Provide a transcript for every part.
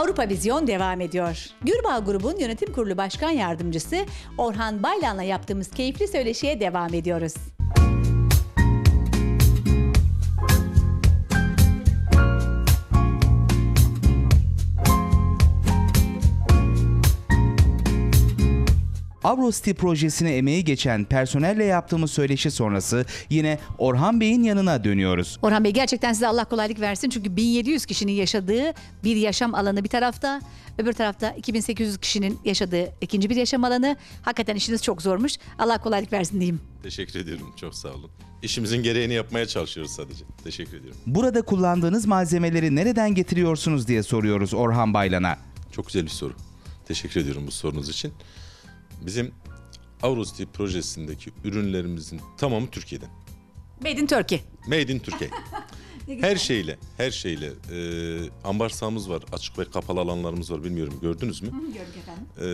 Avrupa Vizyon devam ediyor. Gürbağ Grubun Yönetim Kurulu Başkan Yardımcısı Orhan Baylan'la yaptığımız keyifli söyleşiye devam ediyoruz. Avrosti projesine emeği geçen personelle yaptığımız söyleşi sonrası yine Orhan Bey'in yanına dönüyoruz. Orhan Bey gerçekten size Allah kolaylık versin çünkü 1700 kişinin yaşadığı bir yaşam alanı bir tarafta, öbür tarafta 2800 kişinin yaşadığı ikinci bir yaşam alanı. Hakikaten işiniz çok zormuş. Allah kolaylık versin diyeyim. Teşekkür ediyorum. Çok sağ olun. İşimizin gereğini yapmaya çalışıyoruz sadece. Teşekkür ediyorum. Burada kullandığınız malzemeleri nereden getiriyorsunuz diye soruyoruz Orhan Baylan'a. Çok güzel bir soru. Teşekkür ediyorum bu sorunuz için. Bizim Avrosti projesindeki ürünlerimizin tamamı Türkiye'den. Made in Turkey. Made in Türkiye. her şeyle, her şeyle. E, ambar sahamız var, açık ve kapalı alanlarımız var. Bilmiyorum gördünüz mü? Gördük efendim. E,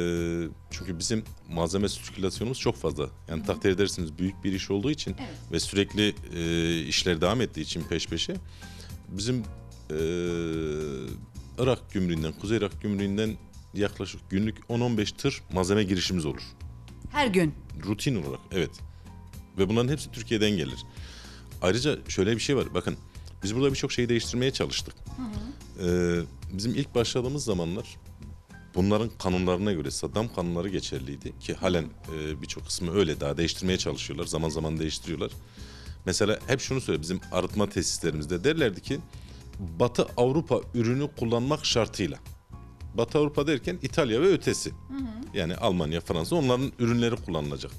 çünkü bizim malzeme sirkülasyonumuz çok fazla. Yani takdir edersiniz büyük bir iş olduğu için ve sürekli e, işler devam ettiği için peş peşe bizim e, Irak gümrüğünden, Kuzey Irak gümrüğünden yaklaşık günlük 10-15 tır malzeme girişimiz olur. Her gün. Rutin olarak evet. Ve bunların hepsi Türkiye'den gelir. Ayrıca şöyle bir şey var. Bakın biz burada birçok şeyi değiştirmeye çalıştık. Ee, bizim ilk başladığımız zamanlar bunların kanunlarına göre Saddam kanunları geçerliydi ki halen e, birçok kısmı öyle daha değiştirmeye çalışıyorlar. Zaman zaman değiştiriyorlar. Mesela hep şunu söyle bizim arıtma tesislerimizde derlerdi ki Batı Avrupa ürünü kullanmak şartıyla. Batı Avrupa derken İtalya ve ötesi. Yani Almanya, Fransa onların ürünleri kullanılacak.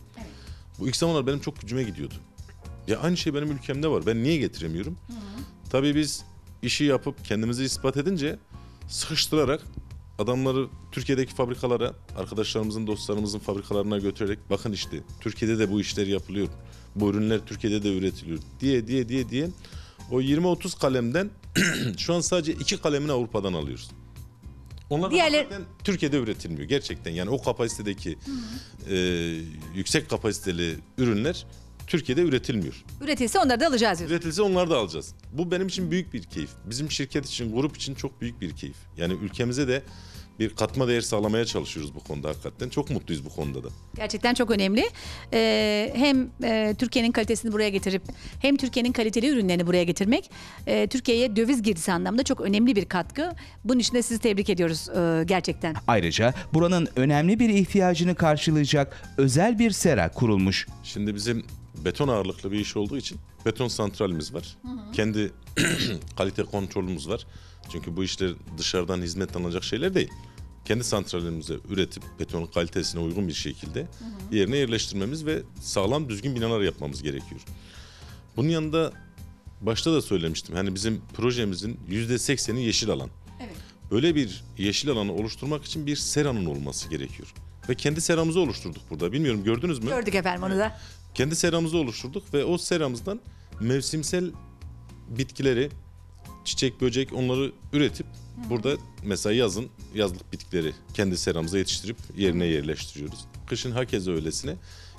Bu ilk zamanlar benim çok gücüme gidiyordu. Ya aynı şey benim ülkemde var. Ben niye getiremiyorum? Tabii biz işi yapıp kendimizi ispat edince sıkıştırarak adamları Türkiye'deki fabrikalara, arkadaşlarımızın, dostlarımızın fabrikalarına götürerek bakın işte Türkiye'de de bu işler yapılıyor. Bu ürünler Türkiye'de de üretiliyor diye diye diye diye o 20-30 kalemden şu an sadece iki kalemini Avrupa'dan alıyoruz. Onlar hakikaten Türkiye'de üretilmiyor gerçekten. Yani o kapasitedeki e, yüksek kapasiteli ürünler Türkiye'de üretilmiyor. Üretilse onları da alacağız diyorsun. Üretilse onları da alacağız. Bu benim için büyük bir keyif. Bizim şirket için, grup için çok büyük bir keyif. Yani ülkemize de bir katma değer sağlamaya çalışıyoruz bu konuda hakikaten. Çok mutluyuz bu konuda da. Gerçekten çok önemli. Ee, hem e, Türkiye'nin kalitesini buraya getirip hem Türkiye'nin kaliteli ürünlerini buraya getirmek e, Türkiye'ye döviz girdisi anlamda çok önemli bir katkı. Bunun için de sizi tebrik ediyoruz e, gerçekten. Ayrıca buranın önemli bir ihtiyacını karşılayacak özel bir sera kurulmuş. Şimdi bizim beton ağırlıklı bir iş olduğu için beton santralimiz var. Kendi kalite kontrolümüz var. Çünkü bu işler dışarıdan hizmet alınacak şeyler değil. Kendi santralimize üretip betonun kalitesine uygun bir şekilde yerine yerleştirmemiz ve sağlam düzgün binalar yapmamız gerekiyor. Bunun yanında başta da söylemiştim. Hani bizim projemizin %80'i yeşil alan. Evet. Böyle bir yeşil alanı oluşturmak için bir seranın olması gerekiyor. Ve kendi seramızı oluşturduk burada. Bilmiyorum gördünüz mü? Gördük efendim onu da. Kendi seramızı oluşturduk ve o seramızdan mevsimsel bitkileri, çiçek, böcek onları üretip burada mesela yazın yazlık bitkileri kendi seramıza yetiştirip yerine yerleştiriyoruz. Kışın hakeza öylesine.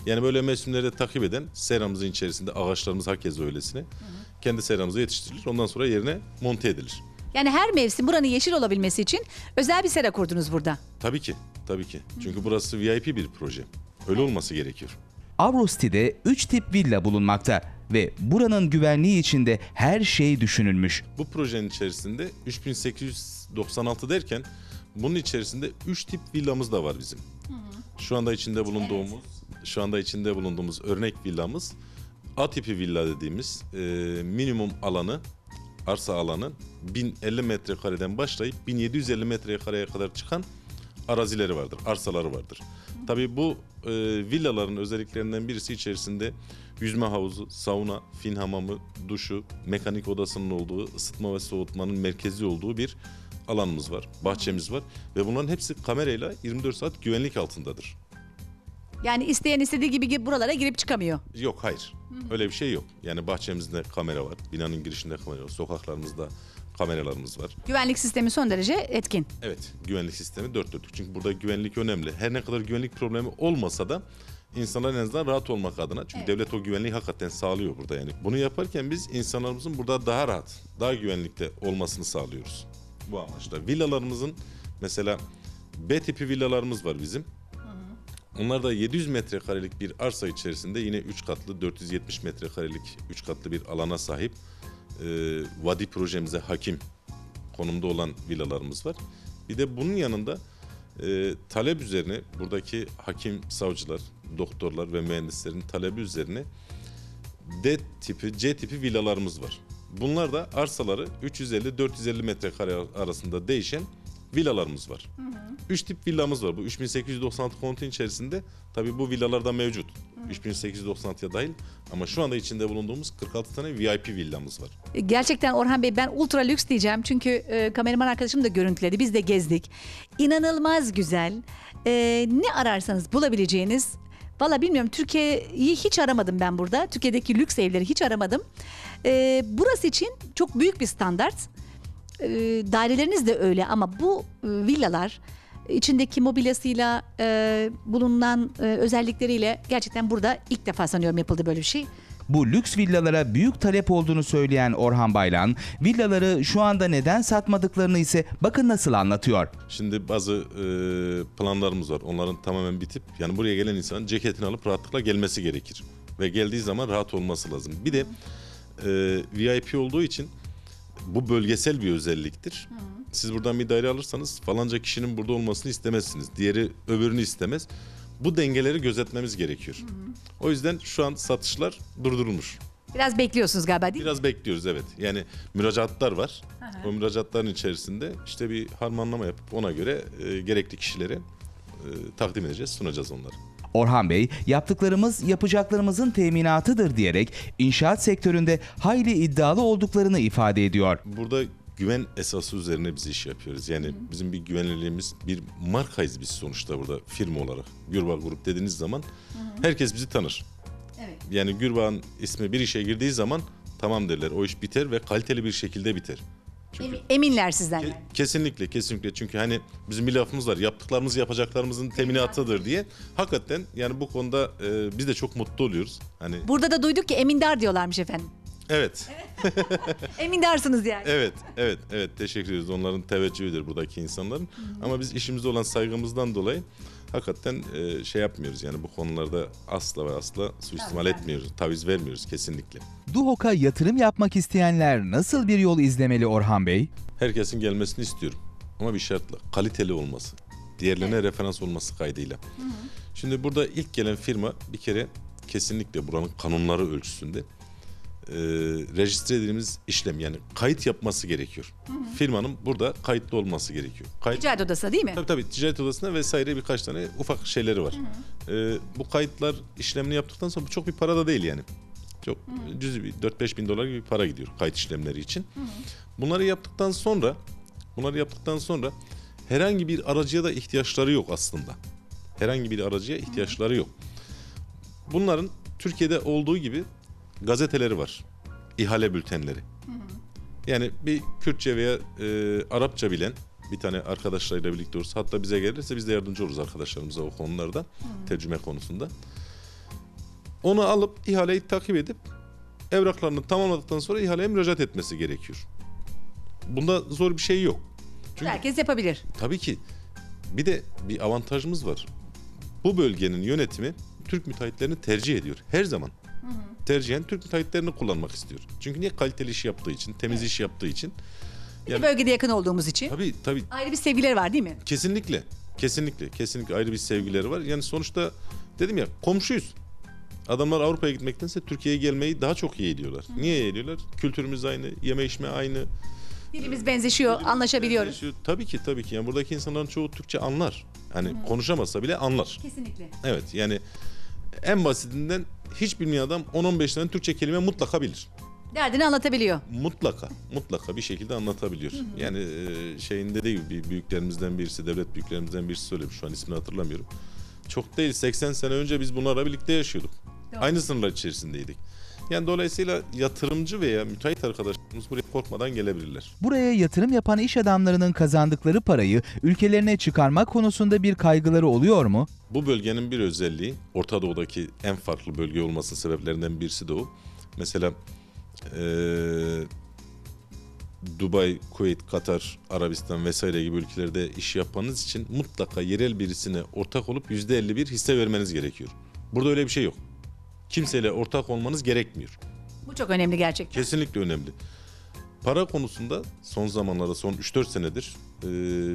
Yani böyle mevsimleri takip eden seramızın içerisinde ağaçlarımız hakeza öylesine kendi seramıza yetiştirilir. Ondan sonra yerine monte edilir. Yani her mevsim buranın yeşil olabilmesi için özel bir sera kurdunuz burada. Tabii ki, tabii ki. Çünkü burası VIP bir proje. Öyle olması gerekiyor. Avrosti'de 3 tip villa bulunmakta ve buranın güvenliği için de her şey düşünülmüş. Bu projenin içerisinde 3896 derken bunun içerisinde 3 tip villamız da var bizim. Şu anda içinde bulunduğumuz, şu anda içinde bulunduğumuz örnek villamız A tipi villa dediğimiz e, minimum alanı, arsa alanı 1050 metrekareden başlayıp 1750 metrekareye kadar çıkan arazileri vardır, arsaları vardır. Tabii bu e, villaların özelliklerinden birisi içerisinde yüzme havuzu, sauna, fin hamamı, duşu, mekanik odasının olduğu, ısıtma ve soğutmanın merkezi olduğu bir alanımız var, bahçemiz var ve bunların hepsi kamerayla 24 saat güvenlik altındadır. Yani isteyen istediği gibi gi- buralara girip çıkamıyor. Yok hayır. Öyle bir şey yok. Yani bahçemizde kamera var, binanın girişinde kamera var, sokaklarımızda kameralarımız var. Güvenlik sistemi son derece etkin. Evet, güvenlik sistemi dört dörtlük. Çünkü burada güvenlik önemli. Her ne kadar güvenlik problemi olmasa da insanlar en azından rahat olmak adına. Çünkü devlet o güvenliği hakikaten sağlıyor burada yani. Bunu yaparken biz insanlarımızın burada daha rahat, daha güvenlikte olmasını sağlıyoruz. Bu amaçla. Villalarımızın mesela B tipi villalarımız var bizim. Onlar da 700 metrekarelik bir arsa içerisinde yine 3 katlı 470 metrekarelik 3 katlı bir alana sahip e, vadi projemize hakim konumda olan villalarımız var. Bir de bunun yanında e, talep üzerine buradaki hakim, savcılar, doktorlar ve mühendislerin talebi üzerine D tipi, C tipi villalarımız var. Bunlar da arsaları 350-450 metrekare arasında değişen villalarımız var. 3 tip villamız var. Bu 3896 konutun içerisinde tabii bu villalarda mevcut. 3896'ya dahil ama şu anda içinde bulunduğumuz 46 tane VIP villamız var. Gerçekten Orhan Bey ben ultra lüks diyeceğim. Çünkü e, kameraman arkadaşım da görüntüledi. Biz de gezdik. İnanılmaz güzel. E, ne ararsanız bulabileceğiniz. Valla bilmiyorum Türkiye'yi hiç aramadım ben burada. Türkiye'deki lüks evleri hiç aramadım. E, burası için çok büyük bir standart. E, daireleriniz de öyle ama bu e, villalar içindeki mobilyasıyla e, bulunan e, özellikleriyle gerçekten burada ilk defa sanıyorum yapıldı böyle bir şey. Bu lüks villalara büyük talep olduğunu söyleyen Orhan Baylan, villaları şu anda neden satmadıklarını ise bakın nasıl anlatıyor. Şimdi bazı e, planlarımız var. Onların tamamen bitip yani buraya gelen insan ceketini alıp rahatlıkla gelmesi gerekir. Ve geldiği zaman rahat olması lazım. Bir de e, VIP olduğu için bu bölgesel bir özelliktir. Siz buradan bir daire alırsanız falanca kişinin burada olmasını istemezsiniz. Diğeri öbürünü istemez. Bu dengeleri gözetmemiz gerekiyor. O yüzden şu an satışlar durdurulmuş. Biraz bekliyorsunuz galiba değil mi? Biraz bekliyoruz evet. Yani müracaatlar var. O müracaatların içerisinde işte bir harmanlama yapıp ona göre e, gerekli kişilere e, takdim edeceğiz, sunacağız onları. Orhan Bey, yaptıklarımız yapacaklarımızın teminatıdır diyerek inşaat sektöründe hayli iddialı olduklarını ifade ediyor. Burada güven esası üzerine biz iş yapıyoruz. Yani bizim bir güvenilirliğimiz, bir markayız biz sonuçta burada firma olarak. Gürbağ Grup dediğiniz zaman herkes bizi tanır. Evet. Yani Gürbağ'ın ismi bir işe girdiği zaman tamam derler. O iş biter ve kaliteli bir şekilde biter. Çünkü Emin- Eminler sizden Ke-. Kesinlikle kesinlikle çünkü hani bizim bir lafımız var yaptıklarımız yapacaklarımızın teminatıdır diye. Hakikaten yani bu konuda e, biz de çok mutlu oluyoruz. Hani Burada da duyduk ki emindar diyorlarmış efendim. evet Emindarsınız yani. evet evet evet teşekkür ediyoruz onların teveccühüdür buradaki insanların. Ama biz işimize olan saygımızdan dolayı hakikaten e, şey yapmıyoruz yani bu konularda asla ve asla suistimal etmiyoruz. Taviz vermiyoruz kesinlikle. Duhok'a yatırım yapmak isteyenler nasıl bir yol izlemeli Orhan Bey? Herkesin gelmesini istiyorum. Ama bir şartla kaliteli olması. Diğerlerine referans olması kaydıyla. Şimdi burada ilk gelen firma bir kere kesinlikle buranın kanunları ölçüsünde e, rejistre edildiğimiz işlem yani kayıt yapması gerekiyor. Firmanın burada kayıtlı olması gerekiyor. Kayıt Ticaret odası değil mi? Tabii tabii ticaret odasında vesaire birkaç tane ufak şeyleri var. Ee, bu kayıtlar işlemini yaptıktan sonra bu çok bir para da değil yani. Çok cüzi bir 4-5 bin dolar gibi bir para gidiyor kayıt işlemleri için. Bunları yaptıktan sonra bunları yaptıktan sonra herhangi bir aracıya da ihtiyaçları yok aslında. Herhangi bir aracıya ihtiyaçları yok. Bunların Türkiye'de olduğu gibi gazeteleri var. İhale bültenleri. Yani bir Kürtçe veya e, Arapça bilen bir tane arkadaşlarıyla birlikte oluruz. Hatta bize gelirse biz de yardımcı oluruz arkadaşlarımıza o konularda. Tercüme konusunda. Onu alıp ihaleyi takip edip evraklarını tamamladıktan sonra ihaleye müracaat etmesi gerekiyor. Bunda zor bir şey yok. Çünkü Herkes yapabilir. tabii ki bir de bir avantajımız var. Bu bölgenin yönetimi Türk müteahhitlerini tercih ediyor her zaman. Tercihen Türk müteahhitlerini kullanmak istiyor. Çünkü niye kaliteli iş yaptığı için, temiz iş yaptığı için. Bir de Yani- bölgede yakın olduğumuz için. Tabii tabii Ayrı bir sevgileri var değil mi? kesinlikle. Kesinlikle. Kesinlikle ayrı bir sevgileri var. Yani sonuçta dedim ya komşuyuz. Adamlar Avrupa'ya gitmektense Türkiye'ye gelmeyi daha çok yeğliyorlar. Niye yeğliyorlar? Kültürümüz aynı, yeme içme aynı. Dilimiz benzeşiyor, anlaşabiliyoruz. Şu- Tabii ki tabii ki. Yani buradaki insanların çoğu Türkçe anlar. Hani konuşamasa bile anlar. Kesinlikle. Evet yani en basitinden hiç bilmeyen adam 10-15 tane Türkçe kelime mutlaka bilir. Derdini anlatabiliyor. Mutlaka, mutlaka bir şekilde anlatabiliyor. Yani e, şeyinde değil bir büyüklerimizden birisi, devlet büyüklerimizden birisi söylemiş. Şu an ismini hatırlamıyorum. Çok değil 80 sene önce biz bunlarla birlikte yaşıyorduk. Doğru. Aynı sınırlar içerisindeydik. Yani dolayısıyla yatırımcı veya müteahhit arkadaşlarımız buraya korkmadan gelebilirler. Buraya yatırım yapan iş adamlarının kazandıkları parayı ülkelerine çıkarma konusunda bir kaygıları oluyor mu? Bu bölgenin bir özelliği Orta Doğu'daki en farklı bölge olması sebeplerinden birisi de o. Mesela eee, Dubai, Kuveyt, Katar, Arabistan vesaire gibi ülkelerde iş yapmanız için mutlaka yerel birisine ortak olup %51 bir hisse vermeniz gerekiyor. Burada öyle bir şey yok. Kimseyle ortak olmanız gerekmiyor. Bu çok önemli gerçekten. Kesinlikle önemli. Para konusunda son zamanlarda son 3-4 senedir e,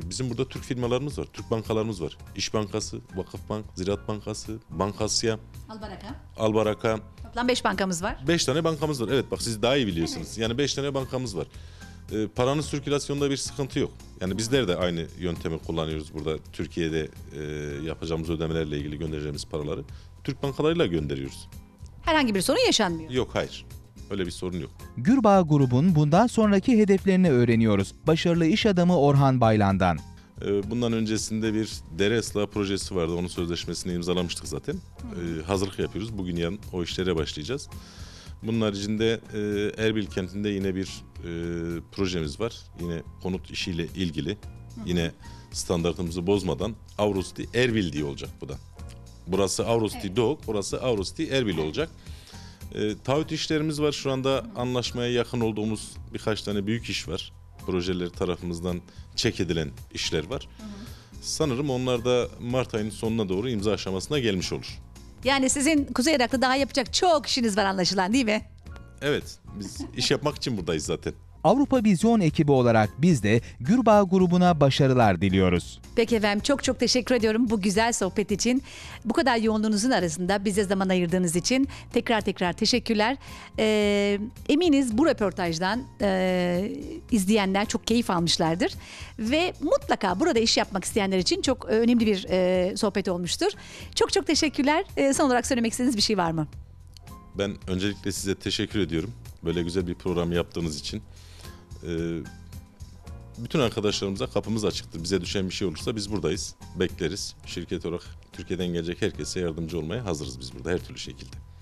bizim burada Türk firmalarımız var. Türk bankalarımız var. İş Bankası, Vakıfbank, Ziraat Bankası, Bankasya, Albaraka. Albaraka. Toplam 5 bankamız var. 5 tane bankamız var. Evet bak siz daha iyi biliyorsunuz. Yani 5 tane bankamız var. E, paranın sirkülasyonunda bir sıkıntı yok. Yani bizler de aynı yöntemi kullanıyoruz burada. Türkiye'de e, yapacağımız ödemelerle ilgili göndereceğimiz paraları Türk bankalarıyla gönderiyoruz. Herhangi bir sorun yaşanmıyor. Yok hayır. Öyle bir sorun yok. Gürbağ grubun bundan sonraki hedeflerini öğreniyoruz. Başarılı iş adamı Orhan Baylan'dan. Ee, Bundan öncesinde bir dere ıslahı projesi vardı. Onun sözleşmesini imzalamıştık zaten. Ee, Hazırlık yapıyoruz. Bugün yarın o işlere başlayacağız. Bunun haricinde e, Erbil kentinde yine bir e, projemiz var. Yine konut işiyle ilgili. Yine standartımızı bozmadan Avrusti Erbil diye olacak bu da. Burası Avrusti Doğuk, burası Avrusti Erbil olacak. E, taahhüt işlerimiz var. Şu anda anlaşmaya yakın olduğumuz birkaç tane büyük iş var. Projeleri tarafımızdan çek edilen işler var. Sanırım onlar da Mart ayının sonuna doğru imza aşamasına gelmiş olur. Yani sizin Kuzey Irak'ta daha yapacak çok işiniz var anlaşılan değil mi? Evet, biz iş yapmak için buradayız zaten. Avrupa Vizyon ekibi olarak biz de Gürbağ grubuna başarılar diliyoruz. Peki efendim çok çok teşekkür ediyorum bu güzel sohbet için. Bu kadar yoğunluğunuzun arasında bize zaman ayırdığınız için tekrar tekrar teşekkürler. Ee, eminiz bu röportajdan e, izleyenler çok keyif almışlardır. Ve mutlaka burada iş yapmak isteyenler için çok önemli bir e, sohbet olmuştur. Çok çok teşekkürler. E, son olarak söylemek istediğiniz bir şey var mı? Ben öncelikle size teşekkür ediyorum. Böyle güzel bir program yaptığınız için. Ee, bütün arkadaşlarımıza kapımız açıktır. Bize düşen bir şey olursa biz buradayız. Bekleriz. Şirket olarak Türkiye'den gelecek herkese yardımcı olmaya hazırız biz burada her türlü şekilde.